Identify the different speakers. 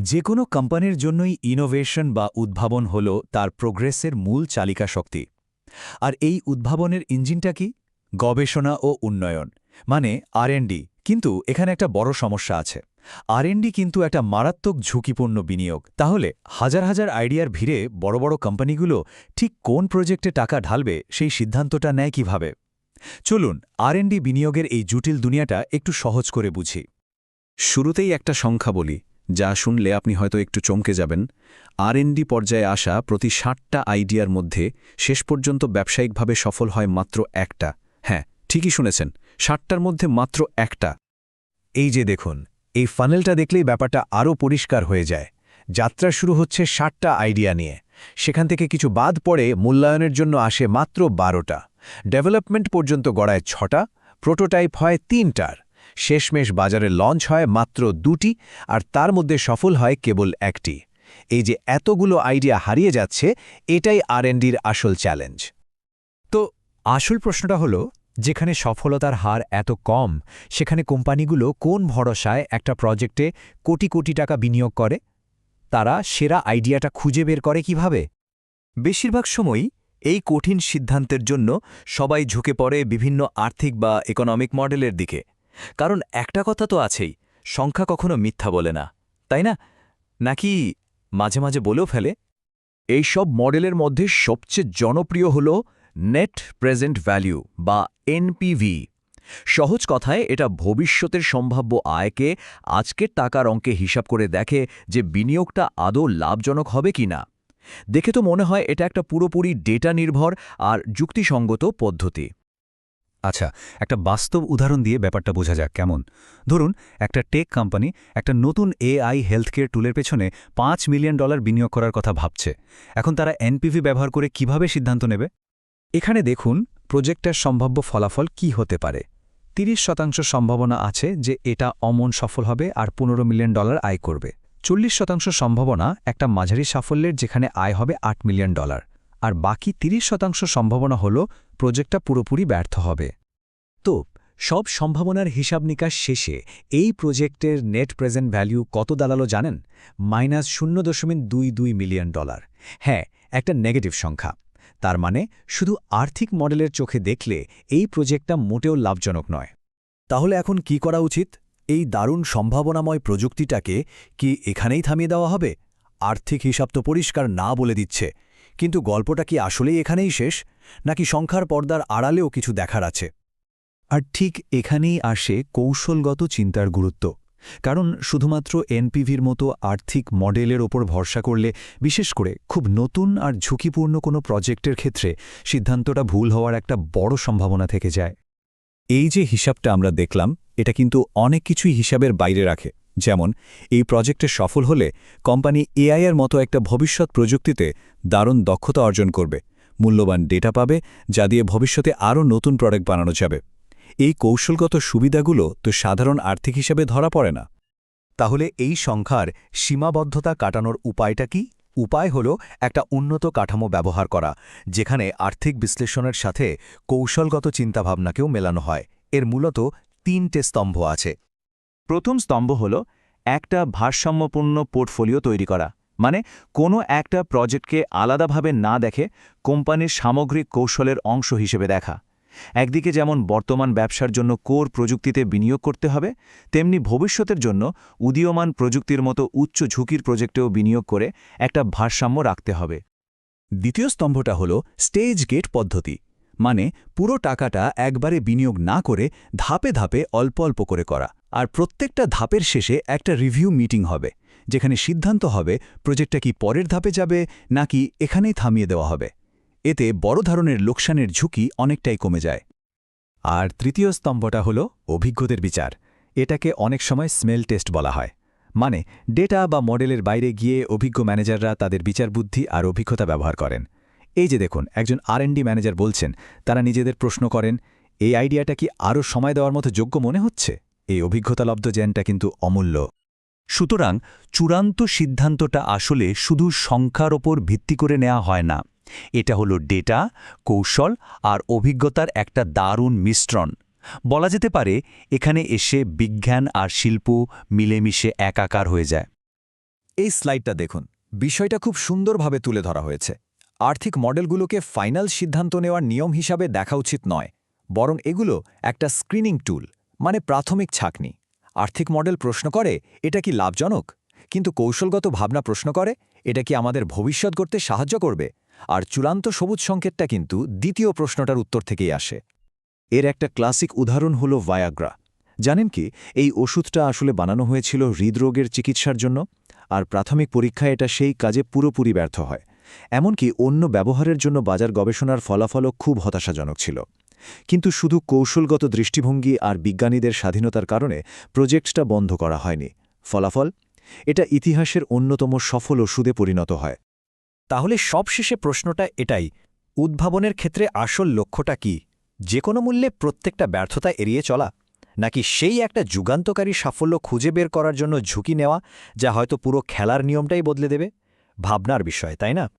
Speaker 1: যে কোনো কোম্পানির জন্যই ইনোভেশন বা উদ্ভাবন হল তার প্রোগ্রেসের মূল চালিকা শক্তি। আর এই উদ্ভাবনের ইঞ্জিনটা কি? গবেষণা ও উন্নয়ন মানে আরএনডি কিন্তু এখানে একটা বড় সমস্যা আছে। আরএনডি কিন্তু একটা মারাত্মক ঝুঁকিপূর্ণ বিনিয়োগ। তাহলে হাজার হাজার আইডিয়ার ভিড়ে বড় বড় কোম্পানিগুলো ঠিক কোন প্রজেক্টে টাকা ঢালবে সেই সিদ্ধান্তটা নেয় কীভাবে? চলুন আরএনডি বিনিয়োগের এই জটিল দুনিয়াটা একটু সহজ করে বুঝি।
Speaker 2: শুরুতেই একটা সংখ্যা বলি। যা শুনলে আপনি হয়তো একটু চমকে যাবেন। আরএনডি পর্যায়ে আসা প্রতি ষাটটা আইডিয়ার মধ্যে শেষ পর্যন্ত ব্যবসায়িকভাবে সফল হয় মাত্র একটা। হ্যাঁ ঠিকই শুনেছেন, ষাটটার মধ্যে মাত্র একটা।
Speaker 1: এই যে দেখুন, এই ফানেলটা দেখলেই ব্যাপারটা আরও পরিষ্কার হয়ে যায়। যাত্রা শুরু হচ্ছে ষাটটা আইডিয়া নিয়ে। সেখান থেকে কিছু বাদ পড়ে মূল্যায়নের জন্য আসে মাত্র বারোটা। ডেভেলপমেন্ট পর্যন্ত গড়ায় ছটা, প্রোটোটাইপ হয় তিনটার। শেষমেশ বাজারে লঞ্চ হয় মাত্র দুটি আর তার মধ্যে সফল হয় কেবল একটি। এই যে এতগুলো আইডিয়া হারিয়ে যাচ্ছে, এটাই আরএনডির আসল চ্যালেঞ্জ। তো আসল প্রশ্নটা হলো, যেখানে সফলতার হার এত কম, সেখানে কোম্পানিগুলো কোন ভরসায় একটা প্রজেক্টে কোটি কোটি টাকা বিনিয়োগ করে? তারা সেরা আইডিয়াটা খুঁজে বের করে কীভাবে? বেশিরভাগ সময়ই এই কঠিন সিদ্ধান্তের জন্য সবাই ঝুঁকে পড়ে বিভিন্ন আর্থিক বা ইকোনমিক মডেলের দিকে। কারণ একটা কথা তো আছেই, সংখ্যা কখনো মিথ্যা বলে না, তাই না? নাকি মাঝে মাঝে বলেও ফেলে? এই সব মডেলের মধ্যে সবচেয়ে জনপ্রিয় হল নেট প্রেজেন্ট ভ্যালু বা এনপিভি। সহজ কথায়, এটা ভবিষ্যতের সম্ভাব্য আয়কে, আজকের টাকার অঙ্কে হিসাব করে দেখে যে বিনিয়োগটা আদৌ লাভজনক হবে কি না দেখে তো মনে হয় এটা একটা পুরোপুরি ডেটা নির্ভর আর যুক্তিসঙ্গত পদ্ধতি।
Speaker 3: আচ্ছা একটা বাস্তব উদাহরণ দিয়ে ব্যাপারটা বোঝা যাক কেমন। ধরুন, একটা টেক কোম্পানি একটা নতুন এআই হেলথকেয়ার টুলের পেছনে পাঁচ মিলিয়ন ডলার বিনিয়োগ করার কথা ভাবছে। এখন তারা এনপিভি ব্যবহার করে কীভাবে সিদ্ধান্ত নেবে?
Speaker 1: এখানে দেখুন প্রজেক্টের সম্ভাব্য ফলাফল কি হতে পারে। তিরিশ শতাংশ সম্ভাবনা আছে যে এটা অমন সফল হবে আর পনেরো মিলিয়ন ডলার আয় করবে। চল্লিশ শতাংশ সম্ভাবনা একটা মাঝারি সাফল্যের যেখানে আয় হবে আট মিলিয়ন ডলার। আর বাকি তিরিশ শতাংশ সম্ভাবনা হল প্রজেক্টটা পুরোপুরি ব্যর্থ হবে। তো, সব সম্ভাবনার হিসাব নিকাশ শেষে এই প্রজেক্টের নেট প্রেজেন্ট ভ্যালু কত দাঁড়াল জানেন? মাইনাস শূন্য দশমিক দুই দুই মিলিয়ন ডলার। হ্যাঁ একটা নেগেটিভ সংখ্যা। তার মানে শুধু আর্থিক মডেলের চোখে দেখলে এই প্রজেক্টটা মোটেও লাভজনক নয়। তাহলে এখন কি করা উচিত? এই দারুণ সম্ভাবনাময় প্রযুক্তিটাকে কি এখানেই থামিয়ে দেওয়া হবে? আর্থিক হিসাব তো পরিষ্কার না বলে দিচ্ছে। কিন্তু গল্পটা কি আসলেই এখানেই শেষ? নাকি সংখ্যার পর্দার আড়ালেও কিছু দেখার আছে? আর ঠিক এখানেই আসে কৌশলগত চিন্তার গুরুত্ব। কারণ শুধুমাত্র এনপিভির মতো আর্থিক মডেলের ওপর ভরসা করলে, বিশেষ করে খুব নতুন আর ঝুঁকিপূর্ণ কোনো প্রজেক্টের ক্ষেত্রে সিদ্ধান্তটা ভুল হওয়ার একটা বড় সম্ভাবনা থেকে যায়। এই যে হিসাবটা আমরা দেখলাম, এটা কিন্তু অনেক কিছুই হিসাবের বাইরে রাখে। যেমন, এই প্রজেক্টে সফল হলে কোম্পানি এআই এর মতো একটা ভবিষ্যৎ প্রযুক্তিতে দারুণ দক্ষতা অর্জন করবে, মূল্যবান ডেটা পাবে, যা দিয়ে ভবিষ্যতে আরও নতুন প্রোডাক্ট বানানো যাবে। এই কৌশলগত সুবিধাগুলো তো সাধারণ আর্থিক হিসাবে ধরা পড়ে না। তাহলে এই সংখ্যার সীমাবদ্ধতা কাটানোর উপায়টা কি? উপায় হল একটা উন্নত কাঠামো ব্যবহার করা, যেখানে আর্থিক বিশ্লেষণের সাথে কৌশলগত চিন্তাভাবনাকেও মেলানো হয়। এর মূলত তিনটে স্তম্ভ আছে।
Speaker 4: প্রথম স্তম্ভ হল একটা ভারসাম্যপূর্ণ পোর্টফোলিও তৈরি করা। মানে কোনো একটা প্রজেক্টকে আলাদাভাবে না দেখে কোম্পানির সামগ্রিক কৌশলের অংশ হিসেবে দেখা। একদিকে যেমন বর্তমান ব্যবসার জন্য কোর প্রযুক্তিতে বিনিয়োগ করতে হবে, তেমনি ভবিষ্যতের জন্য উদীয়মান প্রযুক্তির মতো উচ্চ ঝুঁকির প্রজেক্টেও বিনিয়োগ করে একটা ভারসাম্য রাখতে হবে।
Speaker 1: দ্বিতীয় স্তম্ভটা হল স্টেজ গেট পদ্ধতি। মানে পুরো টাকাটা একবারে বিনিয়োগ না করে ধাপে ধাপে অল্প অল্প করে করা। আর প্রত্যেকটা ধাপের শেষে একটা রিভিউ মিটিং হবে, যেখানে সিদ্ধান্ত হবে প্রজেক্টটা কি পরের ধাপে যাবে নাকি এখানেই থামিয়ে দেওয়া হবে। এতে বড় ধরনের লোকসানের ঝুঁকি অনেকটাই কমে যায়। আর তৃতীয় স্তম্ভটা হল অভিজ্ঞদের বিচার। এটাকে অনেক সময় স্মেল টেস্ট বলা হয়। মানে ডেটা বা মডেলের বাইরে গিয়ে অভিজ্ঞ ম্যানেজাররা তাদের বিচার বুদ্ধি আর অভিজ্ঞতা ব্যবহার করেন। এই যে দেখুন, একজন আর ম্যানেজার বলছেন, তারা নিজেদের প্রশ্ন করেন, এই আইডিয়াটা কি আরও সময় দেওয়ার মতো যোগ্য মনে হচ্ছে? এই অভিজ্ঞতালব্ধ জ্ঞানটা কিন্তু অমূল্য।
Speaker 3: সুতরাং চূড়ান্ত সিদ্ধান্তটা আসলে শুধু সংখ্যার ওপর ভিত্তি করে নেওয়া হয় না। এটা হলো ডেটা, কৌশল আর অভিজ্ঞতার একটা দারুণ মিশ্রণ। বলা যেতে পারে এখানে এসে বিজ্ঞান আর শিল্প মিলেমিশে একাকার হয়ে যায়।
Speaker 5: এই স্লাইডটা দেখুন। বিষয়টা খুব সুন্দরভাবে তুলে ধরা হয়েছে। আর্থিক মডেলগুলোকে ফাইনাল সিদ্ধান্ত নেওয়ার নিয়ম হিসাবে দেখা উচিত নয়, বরং এগুলো একটা স্ক্রিনিং টুল। মানে প্রাথমিক ছাকনি। আর্থিক মডেল প্রশ্ন করে, এটা কি লাভজনক? কিন্তু কৌশলগত ভাবনা প্রশ্ন করে, এটা কি আমাদের ভবিষ্যৎ করতে সাহায্য করবে? আর চূড়ান্ত সবুজ সংকেতটা কিন্তু দ্বিতীয় প্রশ্নটার উত্তর থেকেই আসে।
Speaker 2: এর একটা ক্লাসিক উদাহরণ হল ভায়াগ্রা জানেন কি, এই ওষুধটা আসলে বানানো হয়েছিল হৃদরোগের চিকিৎসার জন্য, আর প্রাথমিক পরীক্ষায় এটা সেই কাজে পুরোপুরি ব্যর্থ হয়। এমনকি অন্য ব্যবহারের জন্য বাজার গবেষণার ফলাফলও খুব হতাশাজনক ছিল। কিন্তু শুধু কৌশলগত দৃষ্টিভঙ্গি আর বিজ্ঞানীদের স্বাধীনতার কারণে প্রজেক্টটা বন্ধ করা হয়নি। ফলাফল? এটা ইতিহাসের অন্যতম সফল ওষুধে পরিণত হয়।
Speaker 5: তাহলে সবশেষে প্রশ্নটা এটাই, উদ্ভাবনের ক্ষেত্রে আসল লক্ষ্যটা কি? যে কোনো মূল্যে প্রত্যেকটা ব্যর্থতা এড়িয়ে চলা? নাকি সেই একটা যুগান্তকারী সাফল্য খুঁজে বের করার জন্য ঝুঁকি নেওয়া, যা হয়তো পুরো খেলার নিয়মটাই বদলে দেবে? ভাবনার বিষয়, তাই না?